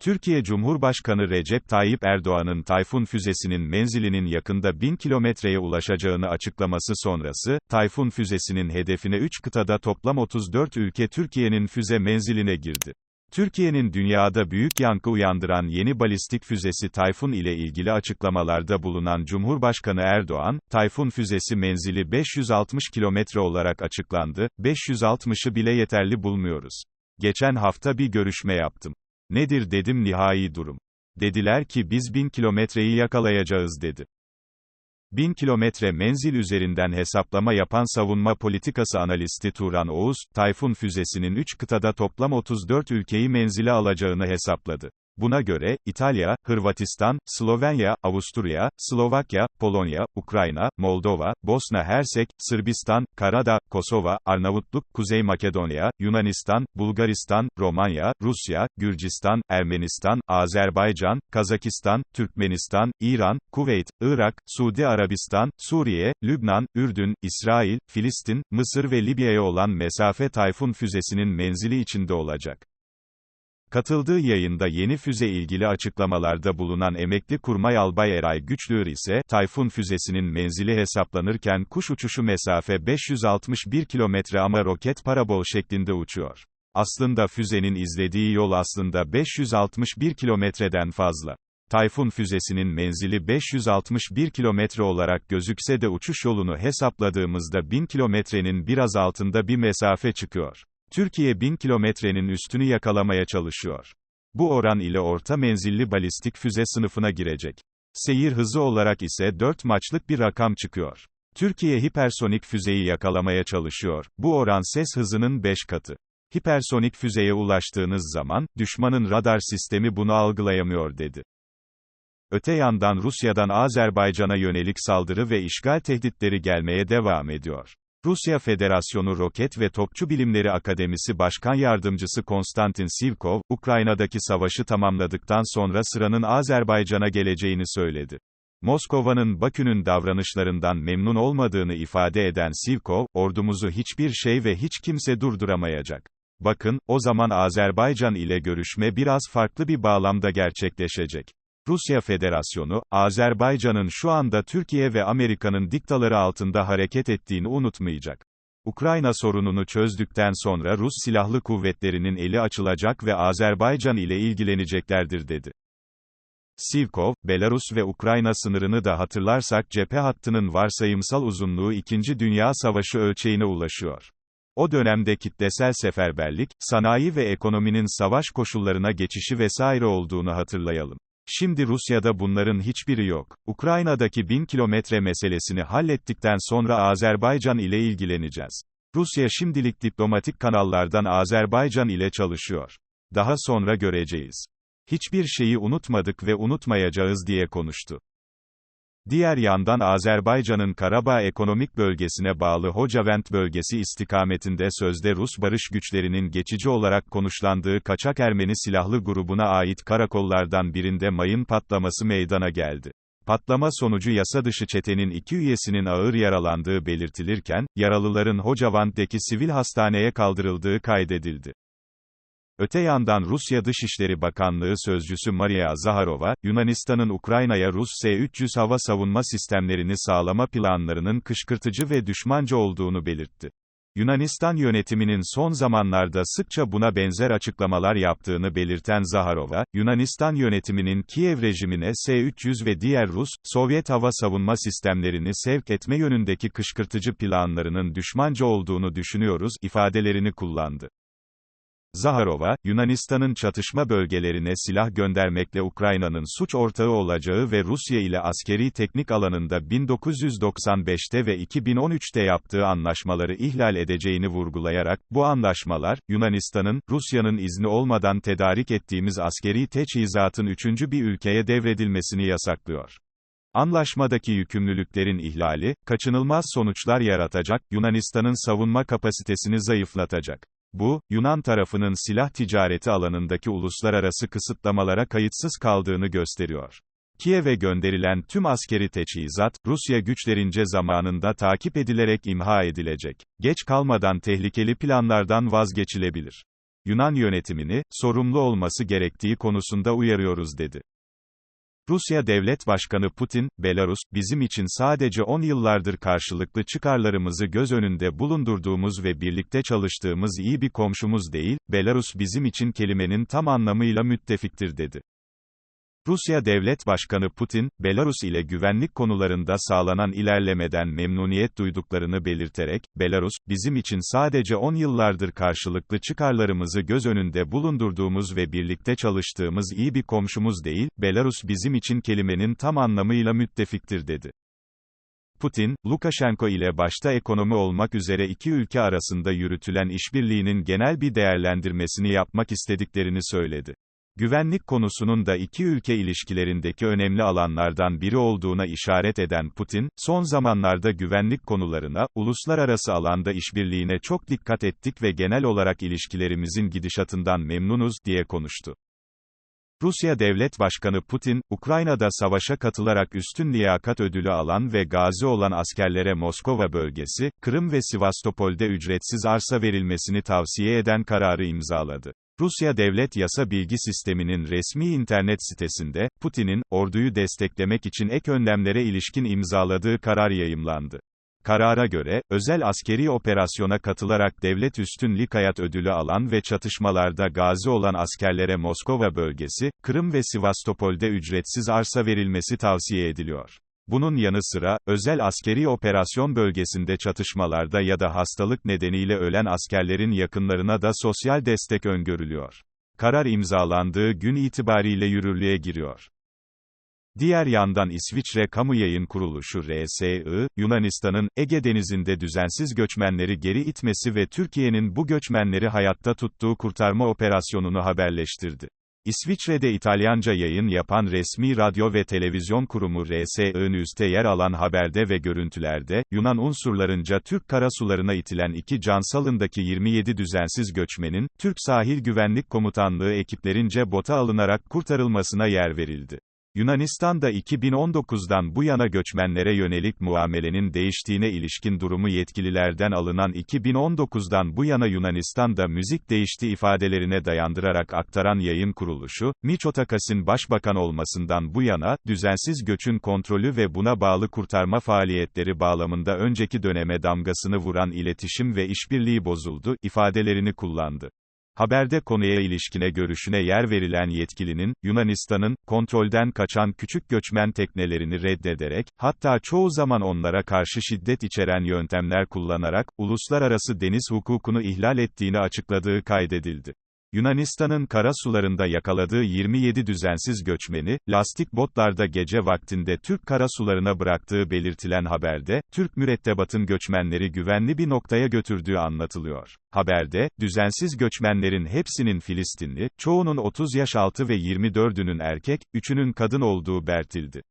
Türkiye Cumhurbaşkanı Recep Tayyip Erdoğan'ın Tayfun füzesinin menzilinin yakında 1000 kilometreye ulaşacağını açıklaması sonrası, Tayfun füzesinin hedefine 3 kıtada toplam 34 ülke Türkiye'nin füze menziline girdi. Türkiye'nin dünyada büyük yankı uyandıran yeni balistik füzesi Tayfun ile ilgili açıklamalarda bulunan Cumhurbaşkanı Erdoğan, Tayfun füzesi menzili 560 kilometre olarak açıklandı, 560'ı bile yeterli bulmuyoruz. Geçen hafta bir görüşme yaptım. Nedir dedim nihai durum. Dediler ki biz 1000 kilometreyi yakalayacağız dedi. 1000 kilometre menzil üzerinden hesaplama yapan savunma politikası analisti Turan Oğuz, Tayfun füzesinin 3 kıtada toplam 34 ülkeyi menzile alacağını hesapladı. Buna göre, İtalya, Hırvatistan, Slovenya, Avusturya, Slovakya, Polonya, Ukrayna, Moldova, Bosna Hersek, Sırbistan, Karadağ, Kosova, Arnavutluk, Kuzey Makedonya, Yunanistan, Bulgaristan, Romanya, Rusya, Gürcistan, Ermenistan, Azerbaycan, Kazakistan, Türkmenistan, İran, Kuveyt, Irak, Suudi Arabistan, Suriye, Lübnan, Ürdün, İsrail, Filistin, Mısır ve Libya'ya olan mesafe Tayfun füzesinin menzili içinde olacak. Katıldığı yayında yeni füze ilgili açıklamalarda bulunan emekli kurmay albay Eray Güçlüğür ise, Tayfun füzesinin menzili hesaplanırken kuş uçuşu mesafe 561 kilometre ama roket parabol şeklinde uçuyor. Aslında füzenin izlediği yol aslında 561 kilometreden fazla. Tayfun füzesinin menzili 561 kilometre olarak gözükse de uçuş yolunu hesapladığımızda 1000 kilometrenin biraz altında bir mesafe çıkıyor. Türkiye 1000 kilometrenin üstünü yakalamaya çalışıyor. Bu oran ile orta menzilli balistik füze sınıfına girecek. Seyir hızı olarak ise 4 maçlık bir rakam çıkıyor. Türkiye hipersonik füzeyi yakalamaya çalışıyor. Bu oran ses hızının 5 katı. Hipersonik füzeye ulaştığınız zaman, düşmanın radar sistemi bunu algılayamıyor dedi. Öte yandan Rusya'dan Azerbaycan'a yönelik saldırı ve işgal tehditleri gelmeye devam ediyor. Rusya Federasyonu Roket ve Topçu Bilimleri Akademisi Başkan Yardımcısı Konstantin Sivkov, Ukrayna'daki savaşı tamamladıktan sonra sıranın Azerbaycan'a geleceğini söyledi. Moskova'nın Bakü'nün davranışlarından memnun olmadığını ifade eden Sivkov, ordumuzu hiçbir şey ve hiç kimse durduramayacak. Bakın, o zaman Azerbaycan ile görüşme biraz farklı bir bağlamda gerçekleşecek. Rusya Federasyonu, Azerbaycan'ın şu anda Türkiye ve Amerika'nın diktaları altında hareket ettiğini unutmayacak. Ukrayna sorununu çözdükten sonra Rus silahlı kuvvetlerinin eli açılacak ve Azerbaycan ile ilgileneceklerdir dedi. Sivkov, Belarus ve Ukrayna sınırını da hatırlarsak cephe hattının varsayımsal uzunluğu 2. Dünya Savaşı ölçeğine ulaşıyor. O dönemde kitlesel seferberlik, sanayi ve ekonominin savaş koşullarına geçişi vesaire olduğunu hatırlayalım. Şimdi Rusya'da bunların hiçbiri yok. Ukrayna'daki bin kilometre meselesini hallettikten sonra Azerbaycan ile ilgileneceğiz. Rusya şimdilik diplomatik kanallardan Azerbaycan ile çalışıyor. Daha sonra göreceğiz. Hiçbir şeyi unutmadık ve unutmayacağız diye konuştu. Diğer yandan Azerbaycan'ın Karabağ ekonomik bölgesine bağlı Hocavent bölgesi istikametinde sözde Rus barış güçlerinin geçici olarak konuşlandığı kaçak Ermeni silahlı grubuna ait karakollardan birinde mayın patlaması meydana geldi. Patlama sonucu yasa dışı çetenin iki üyesinin ağır yaralandığı belirtilirken, yaralıların Hocavant'teki sivil hastaneye kaldırıldığı kaydedildi. Öte yandan Rusya Dışişleri Bakanlığı Sözcüsü Maria Zaharova, Yunanistan'ın Ukrayna'ya Rus S-300 hava savunma sistemlerini sağlama planlarının kışkırtıcı ve düşmanca olduğunu belirtti. Yunanistan yönetiminin son zamanlarda sıkça buna benzer açıklamalar yaptığını belirten Zaharova, Yunanistan yönetiminin Kiev rejimine S-300 ve diğer Rus, Sovyet hava savunma sistemlerini sevk etme yönündeki kışkırtıcı planlarının düşmanca olduğunu düşünüyoruz ifadelerini kullandı. Zaharova, Yunanistan'ın çatışma bölgelerine silah göndermekle Ukrayna'nın suç ortağı olacağı ve Rusya ile askeri teknik alanında 1995'te ve 2013'te yaptığı anlaşmaları ihlal edeceğini vurgulayarak, bu anlaşmalar, Yunanistan'ın, Rusya'nın izni olmadan tedarik ettiğimiz askeri teçhizatın üçüncü bir ülkeye devredilmesini yasaklıyor. Anlaşmadaki yükümlülüklerin ihlali, kaçınılmaz sonuçlar yaratacak, Yunanistan'ın savunma kapasitesini zayıflatacak. Bu, Yunan tarafının silah ticareti alanındaki uluslararası kısıtlamalara kayıtsız kaldığını gösteriyor. Kiev'e gönderilen tüm askeri teçhizat, Rusya güçlerince zamanında takip edilerek imha edilecek. Geç kalmadan tehlikeli planlardan vazgeçilebilir. Yunan yönetimini, sorumlu olması gerektiği konusunda uyarıyoruz dedi. Rusya Devlet Başkanı Putin, Belarus, bizim için sadece 10 yıllardır karşılıklı çıkarlarımızı göz önünde bulundurduğumuz ve birlikte çalıştığımız iyi bir komşumuz değil, Belarus bizim için kelimenin tam anlamıyla müttefiktir dedi. Rusya Devlet Başkanı Putin, Belarus ile güvenlik konularında sağlanan ilerlemeden memnuniyet duyduklarını belirterek, Belarus, bizim için sadece 10 yıllardır karşılıklı çıkarlarımızı göz önünde bulundurduğumuz ve birlikte çalıştığımız iyi bir komşumuz değil, Belarus bizim için kelimenin tam anlamıyla müttefiktir dedi. Putin, Lukashenko ile başta ekonomi olmak üzere iki ülke arasında yürütülen işbirliğinin genel bir değerlendirmesini yapmak istediklerini söyledi. Güvenlik konusunun da iki ülke ilişkilerindeki önemli alanlardan biri olduğuna işaret eden Putin, son zamanlarda güvenlik konularına, uluslararası alanda işbirliğine çok dikkat ettik ve genel olarak ilişkilerimizin gidişatından memnunuz, diye konuştu. Rusya Devlet Başkanı Putin, Ukrayna'da savaşa katılarak üstün liyakat ödülü alan ve gazi olan askerlere Moskova bölgesi, Kırım ve Sivastopol'de ücretsiz arsa verilmesini tavsiye eden kararı imzaladı. Rusya Devlet Yasa Bilgi Sistemi'nin resmi internet sitesinde, Putin'in, orduyu desteklemek için ek önlemlere ilişkin imzaladığı karar yayımlandı. Karara göre, özel askeri operasyona katılarak devlet üstün Likayat ödülü alan ve çatışmalarda gazi olan askerlere Moskova bölgesi, Kırım ve Sivastopol'de ücretsiz arsa verilmesi tavsiye ediliyor. Bunun yanı sıra, özel askeri operasyon bölgesinde çatışmalarda ya da hastalık nedeniyle ölen askerlerin yakınlarına da sosyal destek öngörülüyor. Karar imzalandığı gün itibariyle yürürlüğe giriyor. Diğer yandan İsviçre Kamu Yayın Kuruluşu RSI, Yunanistan'ın, Ege Denizi'nde düzensiz göçmenleri geri itmesi ve Türkiye'nin bu göçmenleri hayatta tuttuğu kurtarma operasyonunu haberleştirdi. İsviçre'de İtalyanca yayın yapan resmi radyo ve televizyon kurumu RSI News'te yer alan haberde ve görüntülerde, Yunan unsurlarınca Türk karasularına itilen iki Cansal'ındaki 27 düzensiz göçmenin, Türk Sahil Güvenlik Komutanlığı ekiplerince bota alınarak kurtarılmasına yer verildi. Yunanistan'da 2019'dan bu yana göçmenlere yönelik muamelenin değiştiğine ilişkin durumu yetkililerden alınan 2019'dan bu yana Yunanistan'da müzik değişti ifadelerine dayandırarak aktaran yayın kuruluşu, Miçotakas'ın başbakan olmasından bu yana, düzensiz göçün kontrolü ve buna bağlı kurtarma faaliyetleri bağlamında önceki döneme damgasını vuran iletişim ve işbirliği bozuldu, ifadelerini kullandı. Haberde konuya ilişkine görüşüne yer verilen yetkilinin, Yunanistan'ın, kontrolden kaçan küçük göçmen teknelerini reddederek, hatta çoğu zaman onlara karşı şiddet içeren yöntemler kullanarak, uluslararası deniz hukukunu ihlal ettiğini açıkladığı kaydedildi. Yunanistan'ın kara sularında yakaladığı 27 düzensiz göçmeni, lastik botlarda gece vaktinde Türk kara sularına bıraktığı belirtilen haberde, Türk mürettebatın göçmenleri güvenli bir noktaya götürdüğü anlatılıyor. Haberde, düzensiz göçmenlerin hepsinin Filistinli, çoğunun 30 yaş altı ve 24'ünün erkek, 3'ünün kadın olduğu belirtildi.